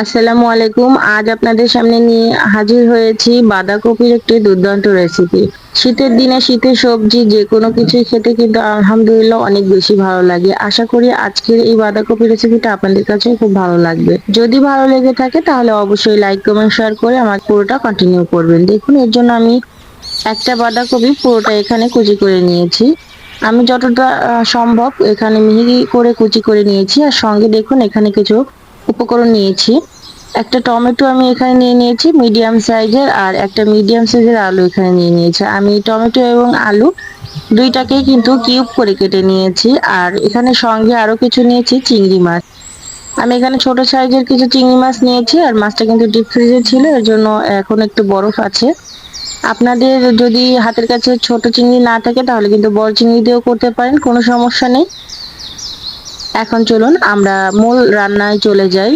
আসসালামু আলাইকুম। আজ আপনাদের সামনে নিয়ে হাজির হয়েছি বাঁধাকপির একটি দুর্দান্ত রেসিপি শীতের দিনে শীতের সবজি, যে কোনো কিছুই খেতে কিন্তু আলহামদুলিল্লাহ অনেক বেশি ভালো লাগে। আশা করি আজকের এই বাঁধাকপি রেসিপিটা আপনাদের কাছে খুব ভালো লাগবে। যদি ভালো লেগে থাকে তাহলে অবশ্যই লাইক কমেন্ট শেয়ার করে আমার পুরোটা কন্টিনিউ করবেন। দেখুন, এর জন্য আমি একটা বাঁধাকপি পুরোটা এখানে কুচি করে নিয়েছি। আমি যতটা সম্ভব এখানে মিহি করে কুচি করে নিয়েছি। আর সঙ্গে দেখুন, এখানে কিছু উপকরণ নিয়েছি। একটা টমেটো আমি এখানে নিয়ে নিয়েছি মিডিয়াম সাইজের আর একটা মিডিয়াম সাইজের আলু এখানে নিয়ে নিয়েছি। আমি টমেটো এবং আলু দুইটাকেই কিন্তু কিউব করে কেটে নিয়েছি, আর এখানে সঙ্গে আরও কিছু নিয়েছি, চিংড়ি মাছ। আমি এখানে ছোট সাইজের কিছু চিংড়ি মাছ নিয়েছি, আর মাছটা কিন্তু ডিপ ফ্রিজে ছিল, এর জন্য এখন একটু বরফ আছে। আপনাদের যদি হাতের কাছে ছোট চিংড়ি না থাকে, তাহলে কিন্তু বড় চিংড়ি দিয়েও করতে পারেন, কোনো সমস্যা নেই। এখন চলুন আমরা মূল রান্নায় চলে যাই।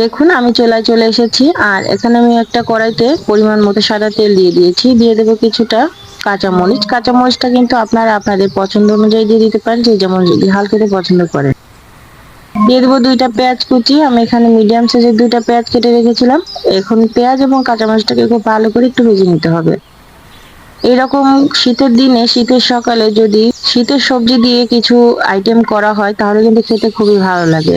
দেখুন, আমি চুলায় চলে এসেছি, আর এখানে আমি একটা কড়াইতে পরিমাণ মতো সাদা তেল দিয়ে দিয়েছি। দিয়ে দেবো কিছুটা কাঁচামরিচ। কাঁচামরিচটা কিন্তু আপনারা আপনাদের পছন্দ অনুযায়ী দিয়ে দিতে পারেন, যে যেমন যদি হাল খেতে পছন্দ করেন। দিয়ে দেবো দুইটা পেঁয়াজ কুচি। আমি এখানে মিডিয়াম সাইজের দুইটা পেঁয়াজ কেটে রেখেছিলাম। এখন পেঁয়াজ এবং কাঁচামরিচটাকে খুব ভালো করে একটু ভেজে নিতে হবে। এরকম শীতের দিনে, শীতের সকালে যদি শীতের সবজি দিয়ে কিছু আইটেম করা হয়, তাহলে কিন্তু খেতে খুবই ভালো লাগে।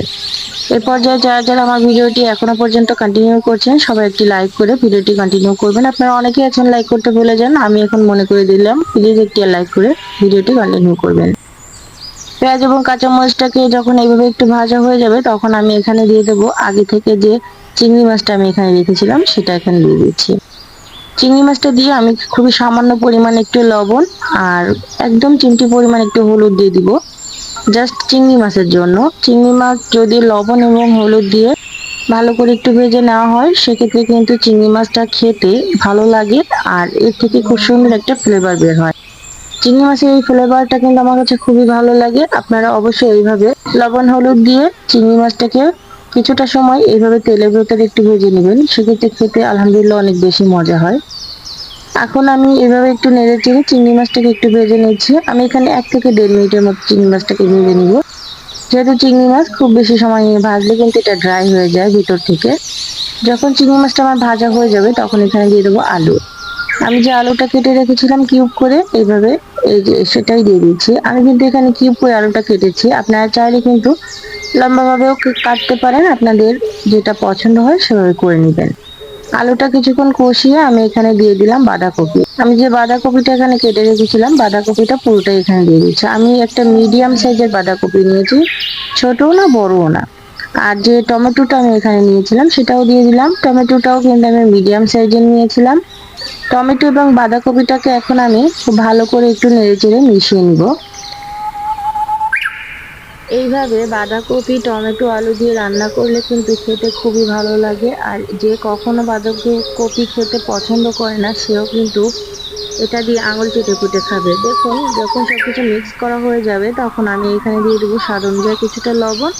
এ পর্যায়ে যারা যারা আমার ভিডিওটি এখনও পর্যন্ত কন্টিনিউ করছেন, সবাই একটি লাইক করে ভিডিওটি কন্টিনিউ করবেন। আপনারা অনেকেই আছেন লাইক করতে ভুলে যান, আমি এখন মনে করে দিলাম প্লিজ একটি লাইক করে ভিডিওটি কন্টিনিউ করবেন। পেঁয়াজ এবং কাঁচামরিচটাকে যখন এইভাবে একটু ভাজা হয়ে যাবে, তখন আমি এখানে দিয়ে দেবো আগে থেকে যে চিংড়ি মাছটা আমি এখানে রেখেছিলাম, সেটা এখানে দিয়ে দিচ্ছি। চিংড়ি মাছটা দিয়ে আমি খুবই সামান্য পরিমাণ একটু লবণ আর একদম চিমটি পরিমাণ একটু হলুদ দিয়ে দিব। জাস্ট চিংড়ি মাছের জন্য। চিংড়ি মাছ যদি লবণ এবং হলুদ দিয়ে ভালো করে একটু ভেজে নেওয়া হয়, সেক্ষেত্রে কিন্তু চিংড়ি মাছটা খেতে ভালো লাগে আর এর থেকে খুব সুন্দর একটা ফ্লেভার বের হয়। চিংড়ি মাছের এই ফ্লেভারটা কিন্তু আমার কাছে খুবই ভালো লাগে। আপনারা অবশ্যই এইভাবে লবণ হলুদ দিয়ে চিংড়ি মাছটাকে কিছুটা সময় এইভাবে তেলের ভেতরে একটু ভেজে নেবেন। সেক্ষেত্রে খেতে আলহামদুলিল্লাহ অনেক বেশি মজা হয়। এখন আমি এভাবে একটু নেড়ে চেড়ে চিংড়ি মাছটাকে একটু ভেজে নিচ্ছি। আমি এখানে এক থেকে দেড় মিনিটের মতো চিংড়ি মাছটাকে ভেজে নিব। যেহেতু চিংড়ি মাছ খুব বেশি সময় নিয়ে ভাজলে কিন্তু এটা ড্রাই হয়ে যায় ভিতর থেকে। যখন চিংড়ি মাছটা আমার ভাজা হয়ে যাবে, তখন এখানে দিয়ে দেবো আলু। আমি যে আলুটা কেটে রেখেছিলাম কিউব করে, এইভাবে এই যে সেটাই দিয়ে দিচ্ছি। আমি কিন্তু এখানে কিউব করে আলুটা কেটেছি। আপনারা চাইলে কিন্তু লম্বাভাবেও কাটতে পারেন। আপনাদের যেটা পছন্দ হয় সেভাবে করে নেবেন। আলুটা কিছুক্ষণ কষিয়ে আমি এখানে দিয়ে দিলাম বাঁধাকপি। আমি যে বাঁধাকপিটা এখানে কেটে রেখেছিলাম, বাঁধাকপিটা পুরোটাই এখানে দিয়ে দিচ্ছি। আমি একটা মিডিয়াম সাইজের বাঁধাকপি নিয়েছি, ছোটও না, বড়ও না। আর যে টমেটোটা আমি এখানে নিয়েছিলাম, সেটাও দিয়ে দিলাম। টমেটোটাও কিন্তু আমি মিডিয়াম সাইজের নিয়েছিলাম। টমেটো এবং বাঁধাকপিটাকে এখন আমি খুব ভালো করে একটু নেড়ে চেড়ে মিশিয়ে নিব। এইভাবে বাঁধাকপি, টমেটো, আলু দিয়ে রান্না করলে কিন্তু খেতে খুবই ভালো লাগে। আর যে কখনো বাঁধাকপি খেতে পছন্দ করে না, সেও কিন্তু এটা দিয়ে আঙুল চেটে পুটে খাবে। দেখুন, যখন সব সবকিছু মিক্স করা হয়ে যাবে, তখন আমি এখানে দিয়ে দেবো স্বাদ অনুযায়ী কিছুটা লবণ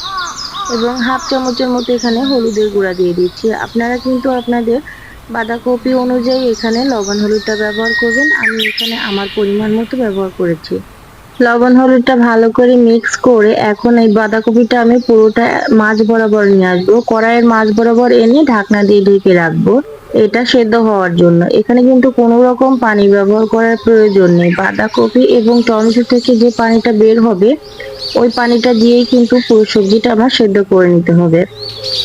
এবং হাফ চামচের মতো এখানে হলুদের গুঁড়া দিয়ে দিচ্ছি। আপনারা কিন্তু আপনাদের বাঁধাকপি অনুযায়ী এখানে লবণ হলুদটা ব্যবহার করবেন। আমি এখানে আমার পরিমাণ মতো ব্যবহার করেছি। লবণ হলুদটা ভালো করে মিক্স করে এখন এই বাঁধাকপিটা আমি পুরোটা মাছ বরাবর নিয়ে আসব। কড়াইয়ের মাছ বরাবর এনে ঢাকনা দিয়ে ঢেকে রাখব। এটা সেদ্ধ হওয়ার জন্য। এখানে কিন্তু কোনো রকম পানি ব্যবহার করার প্রয়োজন নেই। বাঁধাকপি এবং টমেটো থেকে যে পানিটা বের হবে, ওই পানিটা দিয়েই কিন্তু পুরো সবজিটা আমার সেদ্ধ করে নিতে হবে।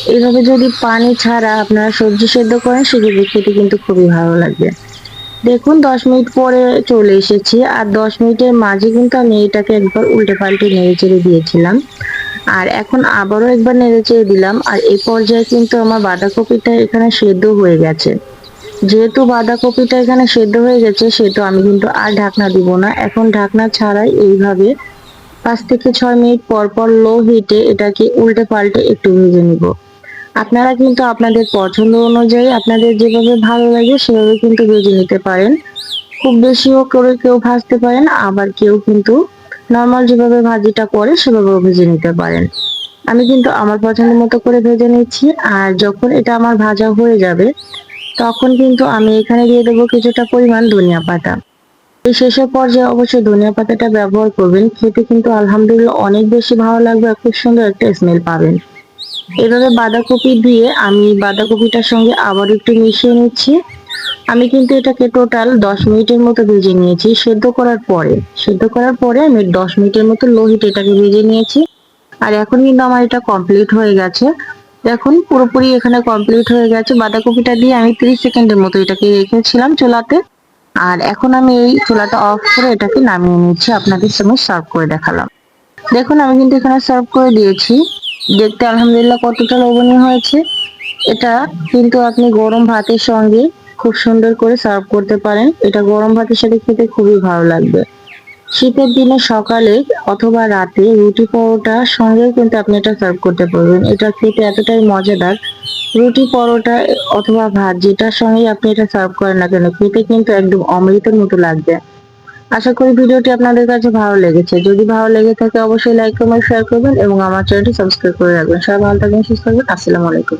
এইভাবে যদি পানি ছাড়া আপনারা সবজি সেদ্ধ করেন, সেক্ষেত্রে খেতে কিন্তু খুবই ভালো লাগবে। দেখুন, দশ মিনিট পরে চলে এসেছি। আর দশ মিনিটের মাঝে কিন্তু আমি এটাকে একবার উল্টে পাল্টে নেড়ে চেড়ে দিয়েছিলাম। আর এখন আবারও একবার নেড়ে চেড়ে দিলাম। আর এই পর্যায়ে কিন্তু আমার বাঁধাকপিটা এখানে সেদ্ধ হয়ে গেছে। যেহেতু বাঁধাকপিটা এখানে সেদ্ধ হয়ে গেছে, সেহেতু আমি কিন্তু আর ঢাকনা দিব না। এখন ঢাকনা ছাড়াই এইভাবে পাঁচ থেকে ছয় মিনিট পর পর লো হিটে এটাকে উল্টে পাল্টে একটু ভেজে নিব। আপনারা কিন্তু আপনাদের পছন্দ অনুযায়ী আপনাদের যেভাবে ভালো লাগে সেভাবে কিন্তু ভেজে নিতে পারেন। খুব বেশিও করে কেউ ভাজতে পারেন আবার কেউ কিন্তু নর্মাল যেভাবে ভাজিটা করে সেভাবেও ভেজে নিতে পারেন। আমি কিন্তু আমার পছন্দ মতো করে ভেজে নিচ্ছি, আর যখন এটা আমার ভাজা হয়ে যাবে, তখন কিন্তু আমি এখানে দিয়ে দেবো কিছুটা পরিমাণ ধনিয়া পাতা। এই শেষের পর্যায়ে অবশ্যই ধনিয়া পাতাটা ব্যবহার করবেন, খেতে কিন্তু আলহামদুলিল্লাহ অনেক বেশি ভালো লাগবে আর খুব সুন্দর একটা স্মেল পাবেন। এভাবে বাঁধাকপি দিয়ে আমি বাঁধাকপিটার সঙ্গে আবার একটু মিশিয়ে নিচ্ছি। আমি কিন্তু এটাকে টোটাল দশ মিনিটের মতো ভেজে নিয়েছি। সেদ্ধ করার পরে, সেদ্ধ করার পরে আমি দশ মিনিটের মতো লো হিটে এটাকে ভেজে নিয়েছি। আর এখন কিন্তু আমার এটা কমপ্লিট হয়ে গেছে। দেখুন পুরোপুরি এখানে কমপ্লিট হয়ে গেছে। বাঁধাকপিটা দিয়ে আমি 30 সেকেন্ডের মতো এটাকে রেখেছিলাম চুলাতে। আর এখন আমি এই চোলাটা অফ করে এটাকে নামিয়ে নিচ্ছি। আপনাদের সঙ্গে সার্ভ করে দেখালাম। দেখুন, আমি কিন্তু এখানে সার্ভ করে দিয়েছি। দেখতে আলহামদুলিল্লাহ কতটা লবণীয় হয়েছে। এটা কিন্তু আপনি গরম ভাতের সঙ্গে খুব সুন্দর করে সার্ভ করতে পারেন। এটা গরম ভাতের সাথে খেতে খুবই ভালো লাগবে। শীতের দিনে সকালে অথবা রাতে রুটি পরোটা সঙ্গেও কিন্তু আপনি এটা সার্ভ করতে পারবেন। এটা খেতে এতটাই মজাদার। রুটি পরোটা অথবা ভাত যেটার সঙ্গে আপনি এটা সার্ভ করেন না কেন, খেতে কিন্তু একদম অমৃতের মতো লাগবে। আশা করি ভিডিওটি আপনাদের কাছে ভালো লেগেছে। যদি ভালো লেগে থাকে, অবশ্যই লাইক কমেন্ট শেয়ার করবেন এবং আমার চ্যানেলটি সাবস্ক্রাইব করে রাখবেন। সবাই ভালো থাকবেন, সুস্থ থাকবেন। আসসালামু আলাইকুম।